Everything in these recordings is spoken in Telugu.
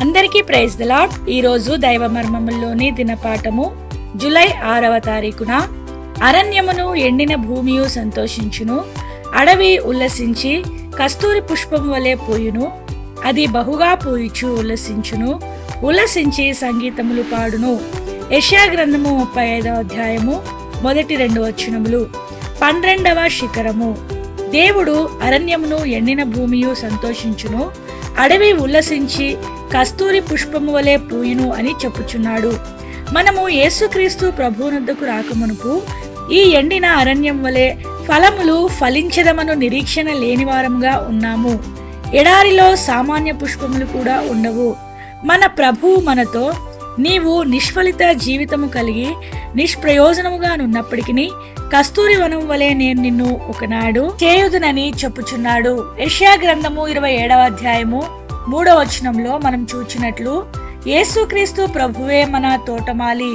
అందరికీ ప్రైజ్ ద లాడ్ ఈరోజు దైవ మర్మముల్లోని దినపాఠము. జూలై ఆరవ తారీఖున అరణ్యమును ఎండిన భూమియు సంతోషించును. అడవి ఉల్లసించి కస్తూరి పుష్పం వలె పోయును. అది బహుగా పూయిచు ఉల్లసించును. ఉల్లసించి సంగీతములు పాడును. యష్యా గ్రంథము ముప్పై ఐదవ అధ్యాయము మొదటి రెండు వచనములు. పన్నెండవ శిఖరము. దేవుడు అరణ్యమును ఎండిన భూమియు సంతోషించును. అడవి ఉల్లసించి కస్తూరి పుష్పము వలె పూయును అని చెప్పుచున్నాడు. మనము యేసుక్రీస్తు ప్రభువునొద్దకు రాకమునుపు ఈ ఎండిన అరణ్యం వలె ఫలములు ఫలించదమను నిరీక్షణ లేనివారంగా ఉన్నాము. ఎడారిలో సామాన్య పుష్పములు కూడా ఉండవు. మన ప్రభువు మనతో నీవు నిష్ఫలిత జీవితము కలిగి నిష్ప్రయోజనముగా నున్నప్పటికీ కస్తూరి వనం వలె నేను నిన్ను ఒకనాడు చేయుదునని చెప్పుచున్నాడు. యెషయా గ్రంథము ఇరవై ఏడవ అధ్యాయము మూడవ వచనంలో మనం చూచినట్లు యేసుక్రీస్తు ప్రభువే మన తోటమాలి.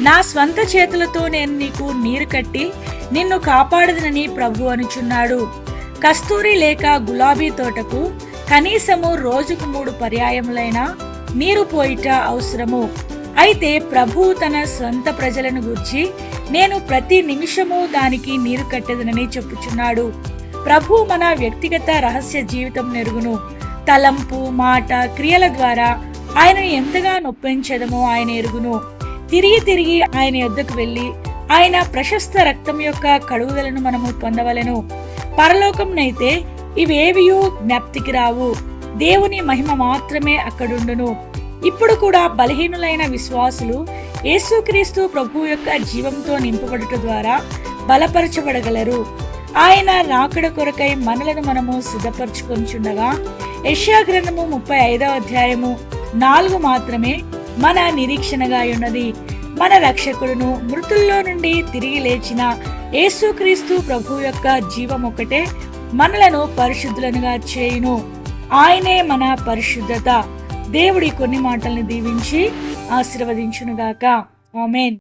నా స్వంత చేతులతో నేను నీకు నీరు కట్టి నిన్ను కాపాడదనని ప్రభు అనుచున్నాడు. కస్తూరి లేక గులాబీ తోటకు కనీసము రోజుకు మూడు పర్యాయములైన నీరు పోయిట అవసరము. అయితే ప్రభు తన స్వంత ప్రజలను గుర్చి నేను ప్రతి నిమిషము దానికి నీరు కట్టదనని చెప్పుచున్నాడు. ప్రభు మన వ్యక్తిగత రహస్య జీవితం నెరుగును. తలంపు మాట క్రియల ద్వారా ఆయన ఎంతగా నొప్పించదమో ఆయన ఎరుగును. తిరిగి తిరిగి ఆయన యొద్దకు వెళ్ళి ఆయన ప్రశస్త రక్తం యొక్క కడుగుదలను మనము పొందవలెను. పరలోకంనైతే ఇవేవియూ జ్ఞప్తికి రావు. దేవుని మహిమ మాత్రమే అక్కడుండును. ఇప్పుడు కూడా బలహీనులైన విశ్వాసులు యేసుక్రీస్తు ప్రభు యొక్క జీవంతో నింపబడుట ద్వారా బలపరచబడగలరు. ఆయన రాకడ కొరకై మనలను మనము సిద్ధపరచుకొనిచుండగా యష్యా గ్రంథము ముప్పై ఐదవ అధ్యాయము నాలుగు మాత్రమే మన నిరీక్షణగా ఉన్నది. మన రక్షకుడును మృతుల్లో నుండి తిరిగి లేచిన యేసుక్రీస్తు ప్రభు యొక్క జీవం ఒకటే మనలను పరిశుద్ధులనుగా చేయును. ఆయనే మన పరిశుద్ధత. దేవుడి కొన్ని మాటల్ని దీవించి ఆశీర్వదించునుగాక. ఆమెన్.